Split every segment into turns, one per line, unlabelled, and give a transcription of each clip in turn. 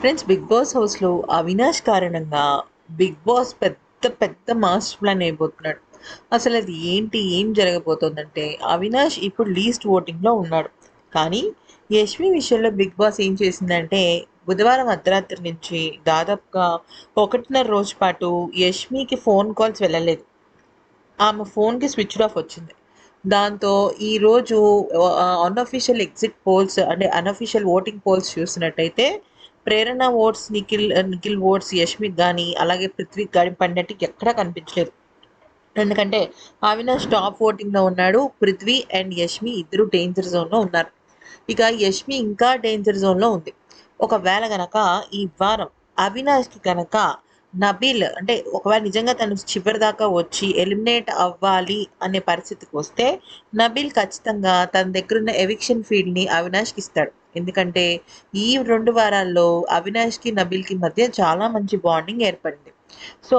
Friends big boss హౌస్లో అవినాష్ కారణంగా big boss పెద్ద పెద్ద మాస్టర్ ప్లాన్ అయిపోతున్నాడు. అసలు అది ఏంటి? ఏం జరగబోతోందంటే అవినాష్ ఇప్పుడు లీస్ట్ ఓటింగ్లో ఉన్నాడు. కానీ యష్మి విషయంలో బిగ్ బాస్ ఏం చేసిందంటే బుధవారం అర్ధరాత్రి నుంచి దాదాపుగా ఒకటిన్నర రోజు పాటు యష్మికి ఫోన్ కాల్స్ వెళ్ళలేదు. ఆమె ఫోన్కి స్విచ్ ఆఫ్ వచ్చింది. దాంతో ఈరోజు అన్అఫీషియల్ ఎగ్జిట్ పోల్స్ అంటే అన్అఫీషియల్ ఓటింగ్ పోల్స్ చూసినట్టయితే ప్రేరణ ఓట్స్ నిఖిల్ నిఖిల్ ఓట్స్ యష్మిక్ కానీ అలాగే పృథ్వీకి కానీ పడినట్టు ఎక్కడా కనిపించలేదు. ఎందుకంటే అవినాష్ టాప్ ఓటింగ్లో ఉన్నాడు. పృథ్వీ అండ్ యష్మి ఇద్దరు డేంజర్ జోన్లో ఉన్నారు. ఇక యష్మి ఇంకా డేంజర్ జోన్లో ఉంది. ఒకవేళ గనక ఈ వారం అవినాష్కి కనుక నబీల్ అంటే ఒకవేళ నిజంగా తను చివరి దాకా వచ్చి ఎలిమినేట్ అవ్వాలి అనే పరిస్థితికి వస్తే నబీల్ ఖచ్చితంగా తన దగ్గరున్న ఎవిక్షన్ ఫీల్డ్ని అవినాష్కి ఇస్తాడు. ఎందుకంటే ఈ రెండు వారాల్లో అవినాష్కి నబీల్కి మధ్య చాలా మంచి బాండింగ్ ఏర్పడింది. సో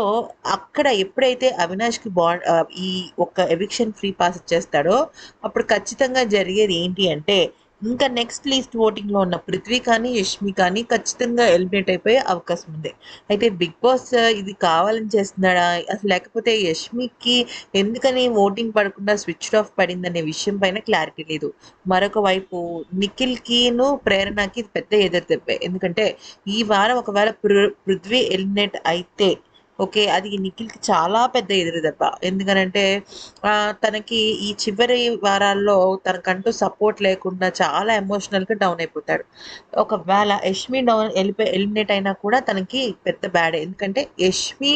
అక్కడ ఎప్పుడైతే అవినాష్కి బాండ్ ఈ ఒక్క ఎవిక్షన్ ఫ్రీ పాస్ ఇచ్చేస్తాడో అప్పుడు ఖచ్చితంగా జరిగేది ఏంటి అంటే ఇంకా నెక్స్ట్ లీస్ట్ ఓటింగ్లో ఉన్న పృథ్వీ కానీ యష్మి కానీ ఖచ్చితంగా ఎలిమినేట్ అయిపోయే అవకాశం ఉంది. అయితే బిగ్ బాస్ ఇది కావాలని చేస్తున్నాడా? అసలు లేకపోతే యష్మికి ఎందుకని ఓటింగ్ పడకుండా స్విచ్ ఆఫ్ పడిందనే విషయం పైన క్లారిటీ లేదు. మరొక వైపు నిఖిల్కిను ప్రేరణకి పెద్ద ఎదురు తెప్పే ఎందుకంటే ఈ వారం ఒకవేళ పృ పృథ్వీ ఎలిమినేట్ అయితే ఓకే అది నిఖిల్కి చాలా పెద్ద ఎదురుదెబ్బ. ఎందుకనంటే తనకి ఈ చివరి వారాల్లో తనకంటూ సపోర్ట్ లేకుండా చాలా ఎమోషనల్గా డౌన్ అయిపోతాడు. ఒకవేళ యష్మి డౌన్ వెళ్ళిపోయి ఎలిమినేట్ అయినా కూడా తనకి పెద్ద బ్యాడ్. ఎందుకంటే యష్మి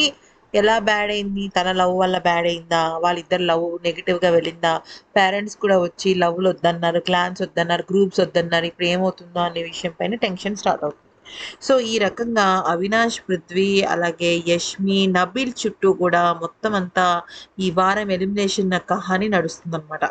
ఎలా బ్యాడ్ అయింది తన లవ్ వల్ల బ్యాడ్ అయిందా వాళ్ళిద్దరు లవ్ నెగిటివ్గా వెళ్ళిందా? పేరెంట్స్ కూడా వచ్చి లవ్లు వద్దన్నారు క్లాన్స్ వద్దన్నారు గ్రూప్స్ వద్దన్నారు. ఇప్పుడు ఏమవుతుందో అనే విషయం పైన టెన్షన్ స్టార్ట్ అవుతుంది. సో ఈ రకంగా అవినాష్ పృథ్వీ అలాగే యష్మి నబీల్ చుట్టూ కూడా మొత్తం అంతా ఈ వారం ఎలిమినేషన్ కహాని నడుస్తుందన్నమాట.